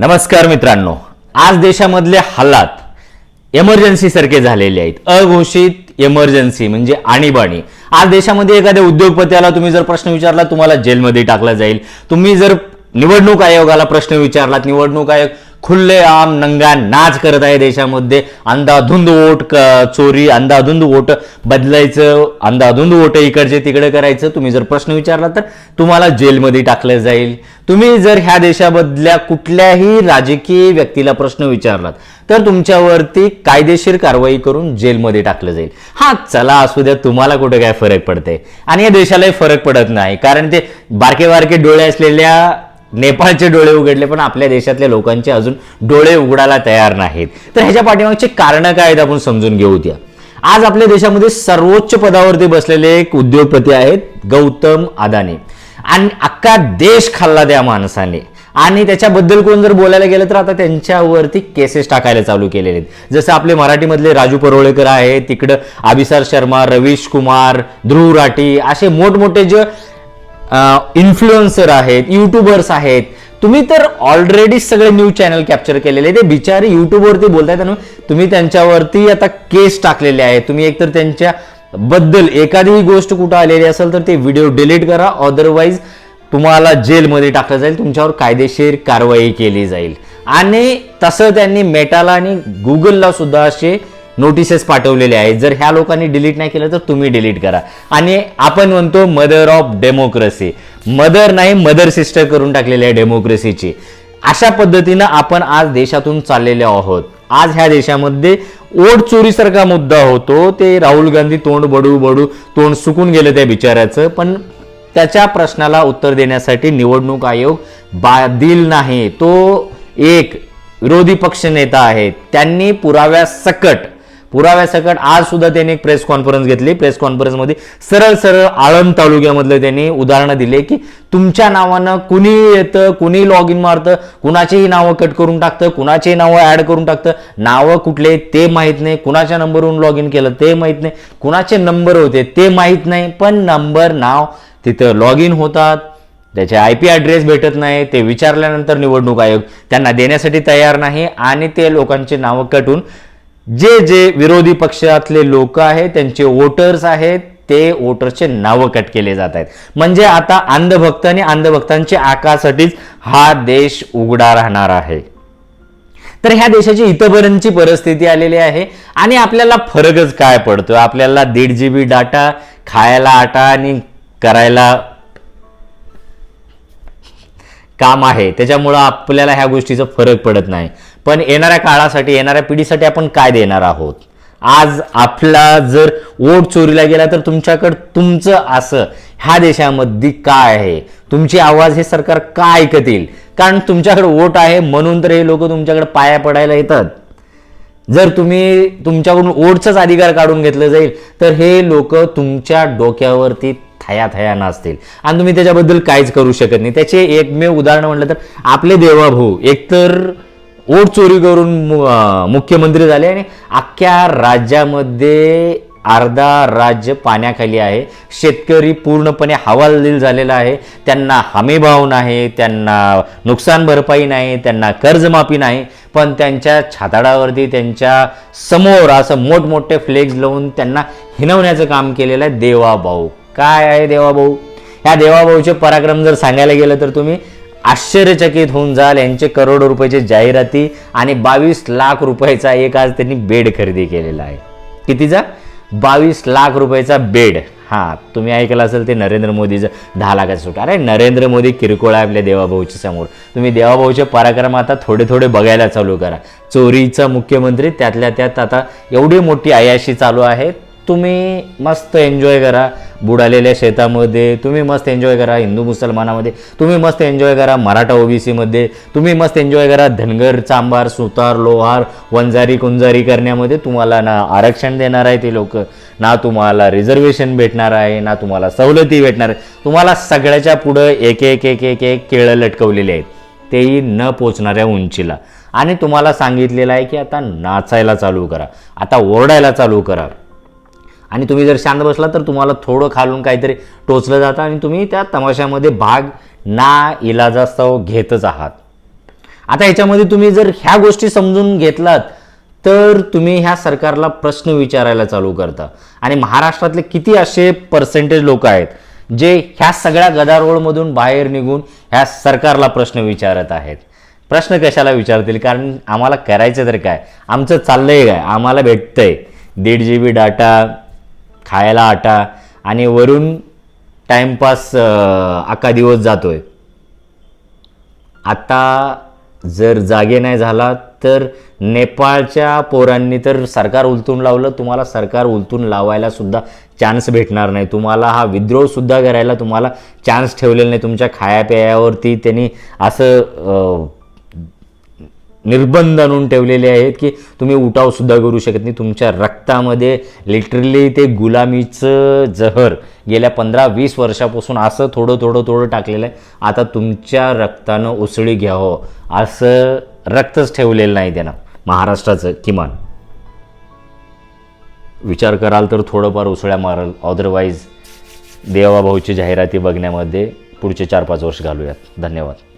नमस्कार मित्रांनो आज देशामधले हालात एमर्जन्सी सारखे झालेले आहेत. अघोषित एमर्जन्सी म्हणजे आणीबाणी. आज देशामध्ये एखाद्या उद्योगपत्याला तुम्ही जर प्रश्न विचारला तुम्हाला जेलमध्ये टाकला जाईल. तुम्ही जर निवडणूक आयोगाला प्रश्न विचारलात निवडणूक आयोग खुल्लेआम नंगा नाच करत आहे देशामध्ये. अंधाधुंद वोट क- चोरी अंधाधुंद वोट बदलायचं अंधाधुंद वोट इकडचे तिकडे करायचं. तुम्ही जर प्रश्न विचारला तर तुम्हाला जेलमध्ये टाकलं जाईल. तुम्ही जर ह्या देशामधल्या कुठल्याही राजकीय व्यक्तीला प्रश्न विचारलात तर तुमच्यावरती कायदेशीर कारवाई करून जेलमध्ये टाकलं जाईल. हा चला असू द्या तुम्हाला कुठे काय फरक पडते आणि या देशालाही फरक पडत नाही कारण ते बारके बारके डोळे असलेल्या नेपाळचे डोळे उघडले पण आपल्या देशातल्या लोकांचे अजून डोळे उघडायला तयार नाहीत. तर ह्याच्या पाठीमागचे कारणं काय आहेत आपण समजून घेऊ द्या आज आपल्या देशामध्ये सर्वोच्च पदावरती बसलेले एक उद्योगपती आहेत गौतम अदानी. आणि अख्खा देश खाल्ला त्या माणसाने. आणि त्याच्याबद्दल कोण जर बोलायला गेलं तर आता त्यांच्यावरती केसेस टाकायला चालू केलेले आहेत. जसं आपले मराठीमधले राजू परोळेकर आहेत तिकडं अभिसार शर्मा रवीश कुमार ध्रुव राठी असे मोठमोठे जे इन्फ्लुएन्सर आहेत युट्यूबर्स आहेत. तुम्ही तर ऑलरेडी सगळे न्यूज चॅनल कॅप्चर केलेले ते बिचारे युट्यूबवरती बोलतायत आणि तुम्ही त्यांच्यावरती आता केस टाकलेले आहेत. तुम्ही एकतर त्यांच्या बद्दल एखादी गोष्ट कुठं आलेली असेल तर ते व्हिडिओ डिलीट करा. अदरवाईज तुम्हाला जेलमध्ये टाकलं जाईल. तुमच्यावर कायदेशीर कारवाई केली जाईल. आणि तसं त्यांनी मेटाला आणि गुगलला सुद्धा असे नोटिसेस पाठवलेले आहेत. जर ह्या लोकांनी डिलीट नाही केलं तर तुम्ही डिलीट करा. आणि आपण म्हणतो मदर ऑफ डेमोक्रेसी मदर नाही मदर सिस्टर करून टाकलेली आहे डेमोक्रेसीची अशा पद्धतीनं आपण आज देशातून चाललेले आहोत. आज ह्या देशामध्ये ओढ चोरीसारखा मुद्दा होतो. ते राहुल गांधी तोंड बडू बडू तोंड सुकून गेलं त्या बिचाऱ्याचं. पण त्याच्या प्रश्नाला उत्तर देण्यासाठी निवडणूक आयोग बादील नाही. तो एक विरोधी पक्ष नेता आहे त्यांनी पुराव्या सकट पुराव्यासकट आज सुद्धा त्यांनी एक प्रेस कॉन्फरन्स घेतली. प्रेस कॉन्फरन्समध्ये सरळ सरळ आळंद तालुक्यामधलं त्यांनी उदाहरणं दिले की तुमच्या नावानं कुणी येतं कुणी लॉग इन मारतं कुणाचीही नावं कट करून टाकतं कुणाचीही नावं ऍड करून टाकतं नावं कुठले ते माहीत नाही कुणाच्या नंबरवरून लॉग इन केलं ते माहीत नाही कुणाचे नंबर होते ते माहीत नाही पण नंबर नाव तिथं लॉग इन होतात. त्याचे आय पी ॲड्रेस भेटत नाही ते विचारल्यानंतर निवडणूक आयोग त्यांना देण्यासाठी तयार नाही आणि ते लोकांचे नावं कटून जे जे विरोधी पक्षातले लोक आहेत त्यांचे वोटर्स आहेत ते वोटर्सचे नावं कट केले जात आहेत. म्हणजे आता अंधभक्त आणि अंधभक्तांच्या आकासाठीच हा देश उघडा राहणार आहे. तर ह्या देशाची इथपर्यंतची परिस्थिती आलेली आहे आणि आपल्याला फरकच काय पडतो आपल्याला दीड जी बी डाटा खायला आटा आणि करायला काम आहे. त्याच्यामुळं आपल्याला ह्या गोष्टीचा फरक पडत नाही. पण येणाऱ्या काळासाठी येणाऱ्या पिढीसाठी आपण काय देणार आहोत? आज आपला जर वोट चोरीला गेला तर तुमच्याकडं तुमचं असं ह्या देशामध्ये काय आहे? तुमची आवाज हे सरकार का ऐकतील? कारण तुमच्याकडे वोट आहे म्हणून तर हे लोक तुमच्याकडे पाया पडायला येतात. जर तुम्ही तुमच्याकडून ओटचाच अधिकार काढून घेतलं जाईल तर हे लोक तुमच्या डोक्यावरती थया थया नाचतील. आणि तुम्ही त्याच्याबद्दल काहीच करू शकत नाही. त्याचे एकमेव उदाहरण म्हटलं तर आपले देवाभाऊ एकतर ओट चोरी करून मु- मुख्यमंत्री झाले आणि अख्ख्या राज्यामध्ये अर्धा राज्य पाण्याखाली आहे. शेतकरी पूर्णपणे हवालदिल झालेला आहे. त्यांना हमीभाव नाही त्यांना नुकसान भरपाई नाही त्यांना कर्जमाफी नाही. पण त्यांच्या छाताडावरती त्यांच्यासमोर असं मोठमोठे फ्लेक्स लावून त्यांना हिनवण्याचं काम केलेलं आहे देवाभाऊ. काय आहे देवाभाऊ? ह्या देवाभाऊचे पराक्रम जर सांगायला गेलं तर तुम्ही आश्चर्यचकित होऊन जाल. यांचे करोडो रुपयाचे जाहिराती आणि बावीस लाख रुपयाचा एक आज त्यांनी बेड खरेदी केलेला आहे. कितीचा? बावीस लाख रुपयाचा बेड. हां तुम्ही ऐकलं असेल ते नरेंद्र मोदीचं दहा लाखाचं सूट. अरे नरेंद्र मोदी किरकोळ आहे आपल्या देवाभाऊच्या समोर. तुम्ही देवाभाऊचे पराक्रम आता थोडे थोडे बघायला चालू करा. चोरीचा मुख्यमंत्री त्यातल्या त्यात आता एवढी मोठी आयाशी चालू आहे. तुम्ही मस्त एन्जॉय करा. बुडालेल्या शेतामध्ये तुम्ही मस्त एन्जॉय करा हिंदू मुसलमानामध्ये तुम्ही मस्त एन्जॉय करा मराठा ओबीसीमध्ये तुम्ही मस्त एन्जॉय करा धनगर चांबार सुतार लोहार वंजारी कुंजारी करण्यामध्ये तुम्हाला ना आरक्षण देणार आहे ते लोक. ना तुम्हाला रिझर्वेशन भेटणार आहे ना तुम्हाला सवलती भेटणार आहे. तुम्हाला सगळ्याच्या पुढं एक एक एक एक एक केळं लटकवलेले आहेत. तेही न पोचणाऱ्या उंचीला. आणि तुम्हाला सांगितलेलं आहे की आता नाचायला चालू करा. आता ओरडायला चालू करा. आणि तुम्ही जर शांत बसला तर तुम्हाला थोडं खालून काहीतरी टोचलं जातं आणि तुम्ही त्या तमाशामध्ये भाग ना इलाजास्तव घेतच आहात. आता याच्यामध्ये तुम्ही जर ह्या गोष्टी समजून घेतलात तर तुम्ही ह्या सरकारला प्रश्न विचारायला चालू करता. आणि महाराष्ट्रातले किती असे पर्सेंटेज लोक आहेत जे ह्या सगळ्या गदारोळमधून बाहेर निघून ह्या सरकारला प्रश्न विचारत आहेत? प्रश्न कशाला विचारतील? कारण आम्हाला करायचं तर काय? आमचं चाललंय काय? आम्हाला भेटतंय. दीड जी बी डाटा खायला आटा आणि वरून टाईमपास अख्खा दिवस जातोय. आता जर जागे नाही झाला तर नेपाळच्या पोरांनी तर सरकार उलथून लावलं. तुम्हाला सरकार उलथून लावायला सुद्धा चान्स भेटणार नाही. तुम्हाला हा विद्रोह सुद्धा करायला तुम्हाला चान्स ठेवलेला नाही. तुमच्या खायापियावरती त्यांनी असं निर्बंध आणून ठेवलेले आहेत की तुम्ही उठावसुद्धा करू शकत नाही. तुमच्या रक्तामध्ये लिटरली ते गुलामीचं जहर गेल्या पंधरा वीस वर्षापासून असं थोडं थोडं थोडं टाकलेलं आहे. आता तुमच्या रक्तानं उसळी घ्यावं असं रक्तच ठेवलेलं नाही त्यानं महाराष्ट्राचं किमान. विचार कराल तर थोडंफार उसळ्या माराल. अदरवाईज देवाभाऊची जाहिराती बघण्यामध्ये पुढचे चार पाच वर्ष घालूयात. धन्यवाद.